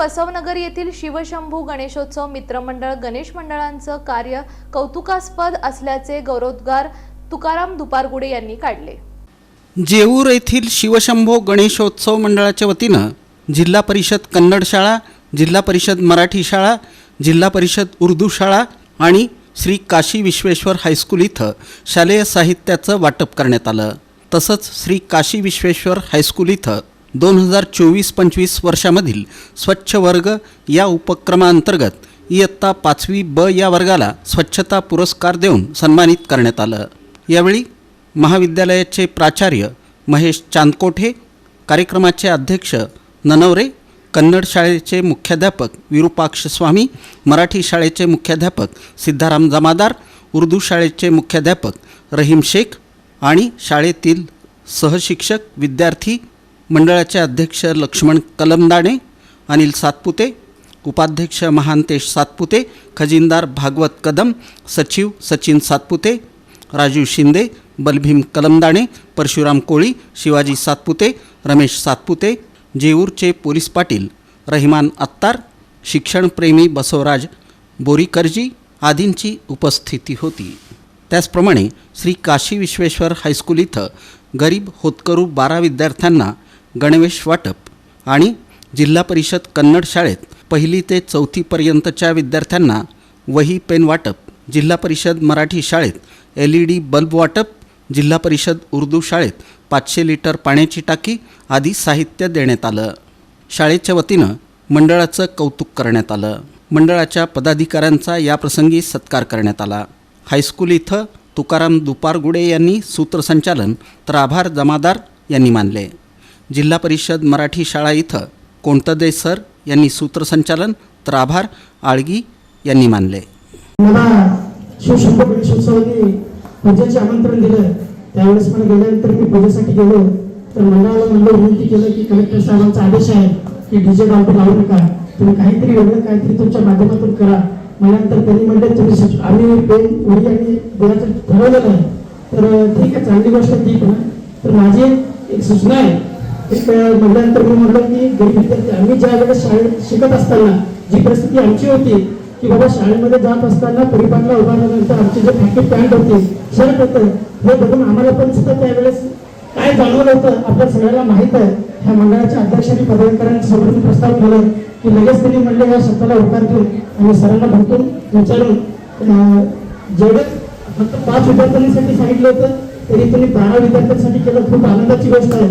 बसवनगर येथील शिवशंभू गणेशोत्सव मित्रमंडळ गणेश मंडळांचं कार्य कौतुकास्पद असल्याचे गौरवोद्गार तुकाराम दुपारगुडे यांनी काढले. जेऊर येथील शिवशंभो गणेशोत्सव मंडळाच्या वतीनं जिल्हा परिषद कन्नड शाळा जिल्हा परिषद मराठी शाळा जिल्हा परिषद उर्दू शाळा आणि श्री काशी विश्वेश्वर हायस्कूल इथं शालेय साहित्याचं वाटप करण्यात आलं. तसंच श्री काशी विश्वेश्वर हायस्कूल इथं दोन हजार चोवीस पंचवीस वर्षामधील स्वच्छ वर्ग या उपक्रमाअंतर्गत इयत्ता पाचवी ब या वर्गाला स्वच्छता पुरस्कार देऊन सन्मानित करण्यात आलं. यावेळी महाविद्यालयाचे प्राचार्य महेश चांदकोठे कार्यक्रमाचे अध्यक्ष ननवरे कन्नड शाळेचे मुख्याध्यापक विरूपाक्ष स्वामी मराठी शाळेचे मुख्याध्यापक सिद्धाराम जमादार उर्दू शाळेचे मुख्याध्यापक रहीम शेख आणि शाळेतील सहशिक्षक विद्यार्थी मंडळाचे अध्यक्ष लक्ष्मण कलमदाणे अनिल सातपुते उपाध्यक्ष महांतेश सातपुते खजिनदार भागवत कदम सचिव सचिन सातपुते राजू शिंदे बलभीम कलमदाणे परशुराम कोळी शिवाजी सातपुते रमेश सातपुते जेऊरचे पोलीस पाटील रहिमान अत्तार शिक्षणप्रेमी बसवराज बोरीकरजी आदींची उपस्थिती होती. त्याचप्रमाणे श्री काशी विश्वेश्वर हायस्कूल इथं गरीब होतकरू बारा विद्यार्थ्यांना गणवेश वाटप आणि जिल्हा परिषद कन्नड शाळेत पहिली ते चौथीपर्यंतच्या विद्यार्थ्यांना वही पेन वाटप जिल्हा परिषद मराठी शाळेत एल ई डी बल्ब वाटप जिल्हा परिषद उर्दू शाळेत पाचशे लिटर पाण्याची टाकी आदी साहित्य देण्यात आलं. शाळेच्या वतीनं मंडळाचं कौतुक करण्यात आलं. मंडळाच्या पदाधिकाऱ्यांचा याप्रसंगी सत्कार करण्यात आला. हायस्कूल इथं तुकाराम दुपारगुडे यांनी सूत्रसंचालन तर आभार जमादार यांनी मानले. जिल्हा परिषद मराठी शाळा इथं कोणतदे सर यांनी सूत्रसंचालन तर आभार आळगी यांनी मानले. मला शिवशंकर गणेशोत्सवाने पूजेचे आमंत्रण दिलं. त्यावेळेस मला गेल्यानंतर मी पूजेसाठी गेलो. तर मंडळाला म्हणलं विनंती केलं की कलेक्टर साहेबांचा आदेश आहे की डीजे डाऊन लावू नका. तुम्ही काहीतरी वेगळं काहीतरी तुमच्या माध्यमातून करा. मला त्यांनी म्हणले तुम्ही आम्ही पेन वही आणि देण्याचं ठरवलं नाही तर ठीक आहे चांगली गोष्ट आहे, ठीक आहे. तर माझी एक सूचना आहे. एक अं, मी म्हटलं की गरीब विद्यार्थी आम्ही ज्या वेळेस शाळेत शिकत असताना जी परिस्थिती आमची होती की बाबा शाळेमध्ये जात असताना परिपाठला उभारल्यानंतर आमचे जे फॅक्टरी पॅन्ट होते शर्ट होतं हे बघून आम्हाला पण सुद्धा त्यावेळेस काय जाणवलं होतं आपल्या सगळ्याला माहीत आहे. ह्या मंडळाच्या अध्यक्षांनी पदाधिकाऱ्यांसोबत समोर प्रस्ताव केला की लगेच त्यांनी म्हणले या शब्दाला होकार देऊन आणि सरांना भेटून विचारून जेवढे फक्त पाच विद्यार्थ्यांसाठी सांगितलं होतं तरी त्यांनी बारा विद्यार्थ्यांसाठी केलं. खूप आनंदाची गोष्ट आहे.